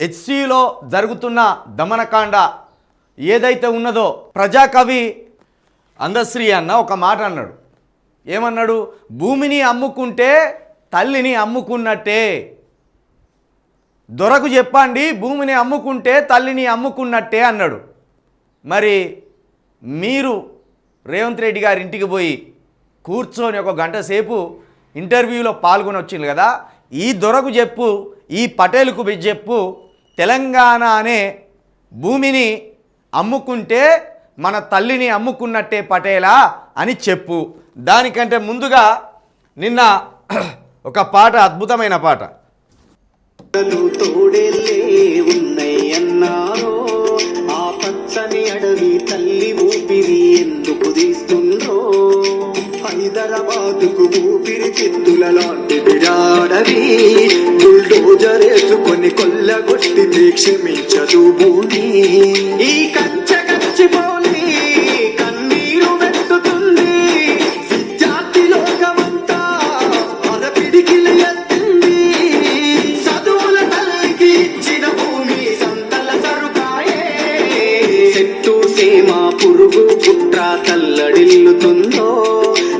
హెచ్సిలో జరుగుతున్న దమనకాండ ఏదైతే ఉన్నదో ప్రజాకవి అందశ్రీ అన్న ఒక మాట అన్నాడు. ఏమన్నాడు? భూమిని అమ్ముకుంటే తల్లిని అమ్ముకున్నట్టే. దొరకు చెప్పండి భూమిని అమ్ముకుంటే తల్లిని అమ్ముకున్నట్టే అన్నాడు. మరి మీరు రేవంత్ రెడ్డి గారి ఇంటికి పోయి కూర్చొని ఒక గంట సేపు ఇంటర్వ్యూలో పాల్గొని వచ్చింది కదా ఈ దొరకు చెప్పు ఈ పటేల్కు చెప్పు తెలంగాణ అనే భూమిని అమ్ముకుంటే మన తల్లిని అమ్ముకున్నట్టే పటేలా అని చెప్పు. దానికంటే ముందుగా నిన్న ఒక పాట అద్భుతమైన పాట. పచ్చని అడవి తల్లి ఊపిరి ఎందుకు తీస్తుండ్రో హైదరాబాదుకు ఊపిరి చిత్తుల లాంటిది రాడవి క్షమించదుబుని ఈ కంచె గచ్చిపోని కన్నీరు వెతుతుంది విద్యార్థి లోకమంతా అరపిడికిలు ఎత్తింది. చదువుల తల్లికి ఇచ్చిన భూమి సంతల సరుకాయే. చెట్టు సీమ పురుగు పుట్ర తల్లడిల్లుతుందో.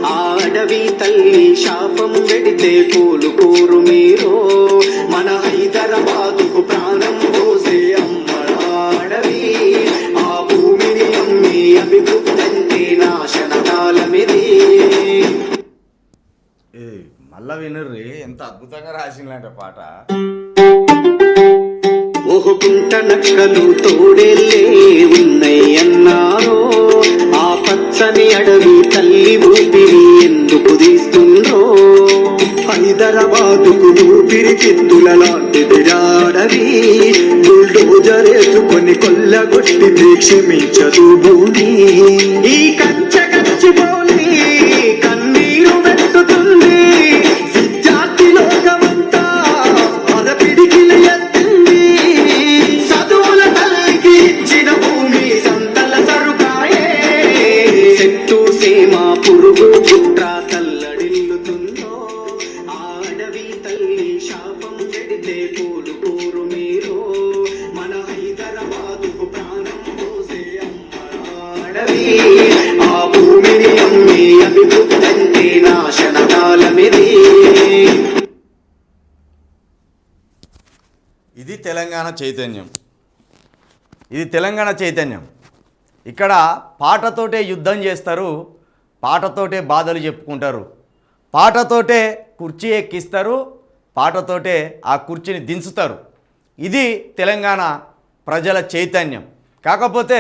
ఆ అడవి తల్లి శాపం పెడితే కోలుకోరు మీరు. మన హైదరాబాద్ ఎంత అద్భుతంగా రాసిందంటే పాట. ఓహు నక్కలు తోడేలే ఉన్నయ్యన్నారో ఆ పచ్చని అడవి తల్లి ఊపిరి ఎందుకు తీస్తుందో. హైదరాబాదుకు ఊపిరి చిత్తుల లాంటిది రాడవి బుల్డోజర్ వేసుకొని కొల్లగొట్టి క్షమించదు భూమి. ఈ కంచె కోలుకోరు మీరు. మన హైదరాబాదుకు ప్రాణం పోసే అమ్మడవి ఆ భూమిని అమ్మి అభివృద్ధి నాశనకాలమిది. ఇది తెలంగాణ చైతన్యం. ఇది తెలంగాణ చైతన్యం. ఇక్కడ పాటతోటే యుద్ధం చేస్తారు పాటతోటే బాధలు చెప్పుకుంటారు. పాటతోటే కుర్చీ ఎక్కిస్తారు పాటతోటే ఆ కుర్చీని దించుతారు. ఇది తెలంగాణ ప్రజల చైతన్యం. కాకపోతే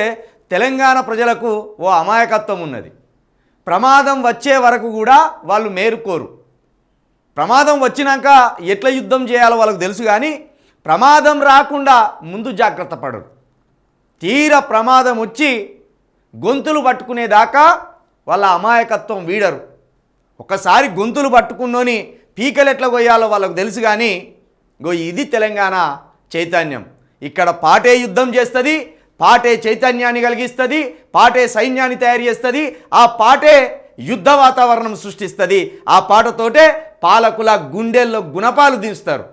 తెలంగాణ ప్రజలకు ఓ అమాయకత్వం ఉన్నది. ప్రమాదం వచ్చే వరకు కూడా వాళ్ళు మేరుకోరు ప్రమాదం వచ్చినాక ఎట్లా యుద్ధం చేయాలో వాళ్ళకు తెలుసు కానీ ప్రమాదం రాకుండా ముందు జాగ్రత్త పడరు. తీర ప్రమాదం వచ్చి గొంతులు పట్టుకునేదాకా వాళ్ళ అమాయకత్వం వీడరు. ఒకసారి గొంతులు పట్టుకున్నోని పీకలు ఎట్లా కొయ్యాలో వాళ్ళకు తెలుసు కానీ గో ఇది తెలంగాణ చైతన్యం. ఇక్కడ పాటే యుద్ధం చేస్తుంది పాటే చైతన్యాన్ని కలిగిస్తుంది పాటే సైన్యాన్ని తయారు చేస్తుంది ఆ పాటే యుద్ధ వాతావరణం సృష్టిస్తుంది. ఆ పాటతోటే పాలకుల గుండెల్లో గుణపాలు దించుతారు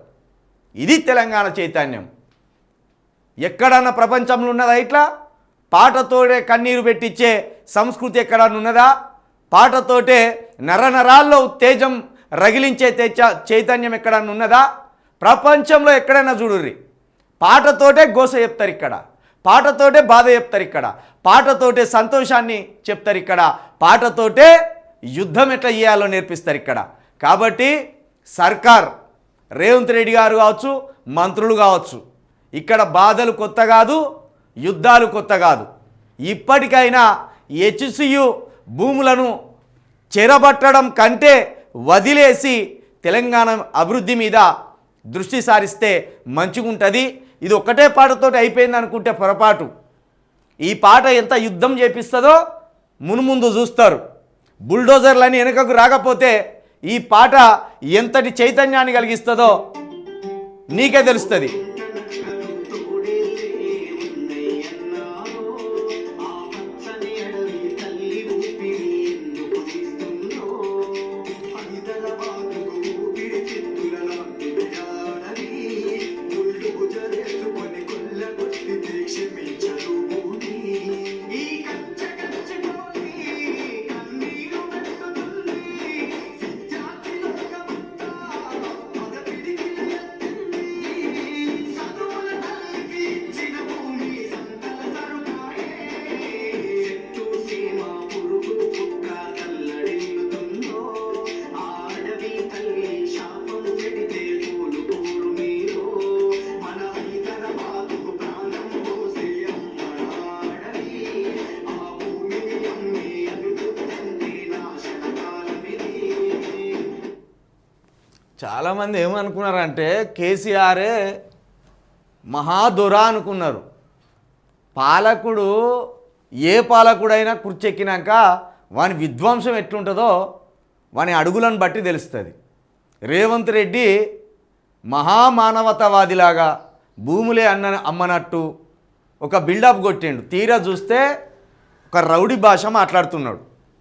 ఇది తెలంగాణ చైతన్యం. ఎక్కడన్నా ప్రపంచంలో ఉన్నదా ఇట్లా? పాటతోటే కన్నీరు పెట్టించే సంస్కృతి ఎక్కడన్నా ఉన్నదా? పాటతోటే నరనరాల్లో ఉత్తేజం రగిలించే తెచ్చ చైతన్యం ఎక్కడన్నా ఉన్నదా? ప్రపంచంలో ఎక్కడైనా చూడుర్రి. పాటతోటే గోస చెప్తారు ఇక్కడ. పాటతోటే బాధ చెప్తారు ఇక్కడ. పాటతోటే సంతోషాన్ని చెప్తారు ఇక్కడ. పాటతోటే యుద్ధం ఎట్లా చేయాలో నేర్పిస్తారు ఇక్కడ. కాబట్టి సర్కార్ రేవంత్ రెడ్డి గారు కావచ్చు మంత్రులు కావచ్చు ఇక్కడ బాధలు కొత్త కాదు యుద్ధాలు కొత్త కాదు. ఇప్పటికైనా హెచ్సియు భూములను చెరబట్టడం కంటే వదిలేసి తెలంగాణ అభివృద్ధి మీద దృష్టి సారిస్తే మంచిగుంటుంది. ఇది ఒక్కటే పాటతోటి అయిపోయింది అనుకుంటే పొరపాటు. ఈ పాట ఎంత యుద్ధం చేపిస్తుందో మునుముందు చూస్తారు. బుల్డోజర్లని వెనుకకు రాకపోతే ఈ పాట ఎంతటి చైతన్యాన్ని కలిగిస్తుందో నీకే తెలుస్తుంది. చాలామంది ఏమనుకున్నారంటే కేసీఆరే మహాదొర అనుకున్నారు. పాలకుడు ఏ పాలకుడైనా కుర్చెక్కినాక వాని విధ్వంసం ఎట్లుంటుందో వాని అడుగులను బట్టి తెలుస్తుంది. రేవంత్ రెడ్డి మహామానవతావాదిలాగా భూములే అన్న అమ్మనట్టు ఒక బిల్డప్ కొట్టిండు. తీరా చూస్తే ఒక రౌడీ భాష మాట్లాడుతున్నాడు.